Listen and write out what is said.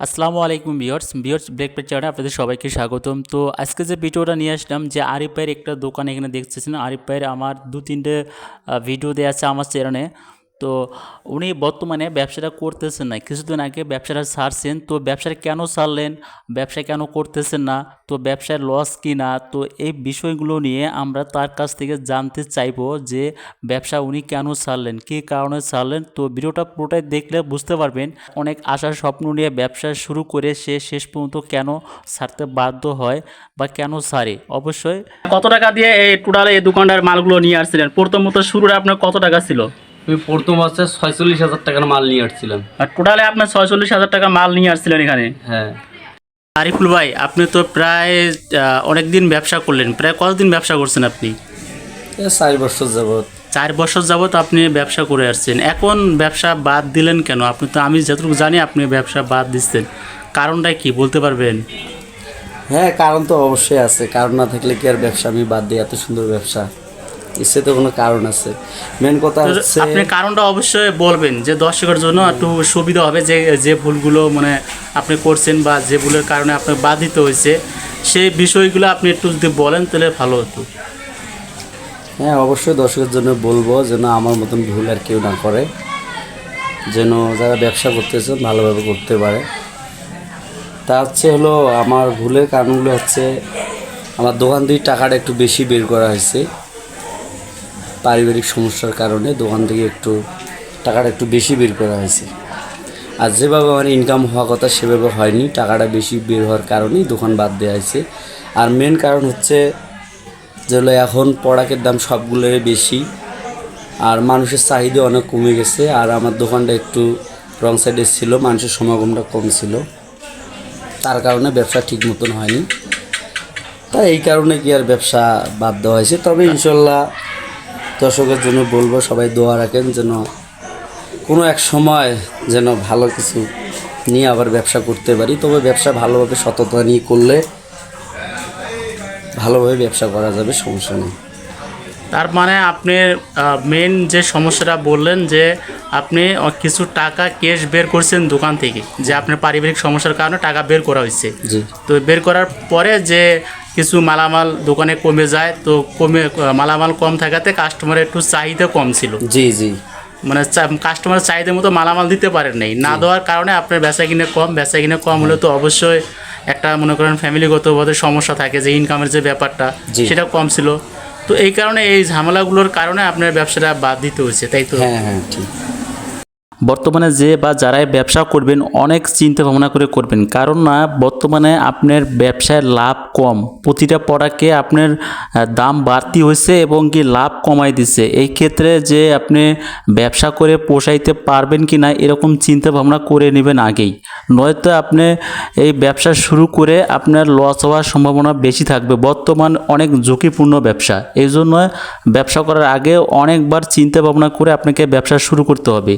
আসসালামু আলাইকুম বিয়ার্স বিয়ার্স ব্রেকপেট চ্যানেলে আপনাদের সবাইকে স্বাগতম। তো আজকে যে ভিডিওটা নিয়ে আসলাম, যে আরিফ ভাইয়ের একটা দোকান এখানে দেখতেছেন আরিফ ভাইয়ের আমার দু তিনটে ভিডিও দেওয়া আছে আমার চ্যানেলে তো উনি বর্তমানে ব্যবসাটা করতেছেন না। কিছুদিন আগে ব্যবসাটা ছাড়ছেন তো ব্যবসাটা কেন ছাড়লেন ব্যবসা কেন করতেছেন না? তো ব্যবসায় লস কি না? তো এই বিষয়গুলো নিয়ে আমরা তার কাছ থেকে জানতে চাইব যে ব্যবসা উনি কেন ছাড়লেন কী কারণে ছাড়লেন তো ভিডিওটা পুরোটাই দেখলে বুঝতে পারবেন, অনেক আশার স্বপ্ন নিয়ে ব্যবসা শুরু করে সে শেষ পর্যন্ত কেন ছাড়তে বাধ্য হয় বা কেন ছাড়ে অবশ্যই কত টাকা দিয়ে এই টোটাল এই দোকানটার মালগুলো নিয়ে আসছিলেন? প্রথমত শুরুটা আপনার কত টাকা ছিল? আমি প্রথম মাসে ছয়চল্লিশ হাজার টাকার মাল নিয়ে আসছিলাম। আর টোটালে আপনার ছয়চল্লিশ হাজার টাকা মাল নিয়ে আসছিলেন এখানে? হ্যাঁ। আরিফুল ভাই আপনি তো প্রায় অনেক দিন ব্যবসা করলেন। প্রায় কতদিন ব্যবসা করছেন আপনি? চার বছর যাবৎ। চার বছর যাবত আপনি ব্যবসা করে আসছেন। এখন ব্যবসা বাদ দিলেন কেন? আপনি তো আমি যতটুকু জানি আপনি ব্যবসা বাদ দিচ্ছেন। কারণটা কি বলতে পারবেন? হ্যাঁ কারণ তো অবশ্যই আছে। কারণ না থাকলে কি আর ব্যবসা? আমি বাদ দিই এত সুন্দর ব্যবসা। এসে তো কোনো কারণ আছে। মেন কথা হচ্ছে আপনি কারণটা অবশ্যই বলবেন যে দর্শকের জন্য একটু সুবিধা হবে যে যে ভুলগুলো মানে আপনি করছেন বা যে ভুলের কারণে আপনার বাধিত হয়েছে সেই বিষয়গুলো আপনি একটু যদি বলেন তাহলে ভালো হতো। হ্যাঁ অবশ্যই দর্শকের জন্য বলব যেন আমার মতন ভুল আর কেউ না করে যেন যারা ব্যবসা করতেছে ভালোভাবে করতে পারে। তা হচ্ছে হলো আমার ভুলের কারণগুলো হচ্ছে আমার দোকান থেকে টাকাটা একটু বেশি বের করা হয়েছে। পারিবারিক সমস্যার কারণে দোকান থেকে একটু টাকাটা একটু বেশি বের করা হয়েছে। আর যেভাবে আমার ইনকাম হওয়া কথা সেভাবে হয়নি, টাকাটা বেশি বের হওয়ার কারণেই দোকান বাদ দেওয়া হয়েছে। আর মেন কারণ হচ্ছে যেগুলো এখন পড়াকের দাম সবগুলোরই বেশি, আর মানুষের চাহিদা অনেক কমে গেছে, আর আমার দোকানটা একটু রং সাইডে ছিল, মানুষের সমাগমটা কম ছিল। তার কারণে ব্যবসা ঠিক মতন হয়নি। তাই এই কারণে কি আর ব্যবসা বাদ দেওয়া হয়েছে। তবে ইনশাল্লাহ দর্শকের জন্য বলব সবাই দোয়া রাখেন যেন কোনো এক সময় যেন ভালো কিছু নিয়ে আবার ব্যবসা করতে পারি। তবে ব্যবসা ভালোভাবে সততা নিয়ে করলে ভালোভাবে ব্যবসা করা যাবে সমস্যা নেই। তার মানে আপনি মেন যে সমস্যাটা বললেন যে আপনি কিছু টাকা ক্যাশ বের করছেন দোকান থেকে যে আপনার পারিবারিক সমস্যার কারণে টাকা বের করা হয়েছে। তো বের করার পরে যে কিছু মালামাল দোকানে কমে যায় তো কমে মালামাল কম থাকাতে কাস্টমারের একটু চাহিদা কম ছিল। জি জি। মানে কাস্টমার চাহিদা মতো মালামাল দিতে পারেন নাই। না দেওয়ার কারণে আপনার বেচা কিনে কম বেচা কিনে কম হলে তো অবশ্যই একটা মনে করেন ফ্যামিলিগতভাবে সমস্যা থাকে যে ইনকামের যে ব্যাপারটা। সেটা কম ছিল। তো এই কারণে এই ঝামেলাগুলোর কারণে আপনার ব্যবসাটা বাদ দিতে হয়েছে তাই তো? হ্যাঁ হ্যাঁ ঠিক। বর্তমানে যে বা যারাই ব্যবসা করবেন, অনেক চিন্তা ভাবনা করে করবেন। কারণ না, বর্তমানে আপনার ব্যবসায় লাভ কম। প্রতিটা প্রোডাক্টে আপনার দাম বাড়তি হয়েছে এবং কি লাভ কমাই দিছে এই ক্ষেত্রে যে আপনি ব্যবসা করে পোষাইতে পারবেন কি না, এরকম চিন্তা ভাবনা করে নেবেন আগেই। নয়তো আপনি এই ব্যবসা শুরু করে আপনার লস হওয়ার সম্ভাবনা বেশি থাকবে। বর্তমান অনেক ঝুঁকিপূর্ণ ব্যবসা। এই জন্য ব্যবসা করার আগে অনেকবার চিন্তা ভাবনা করে আপনাকে ব্যবসা শুরু করতে হবে।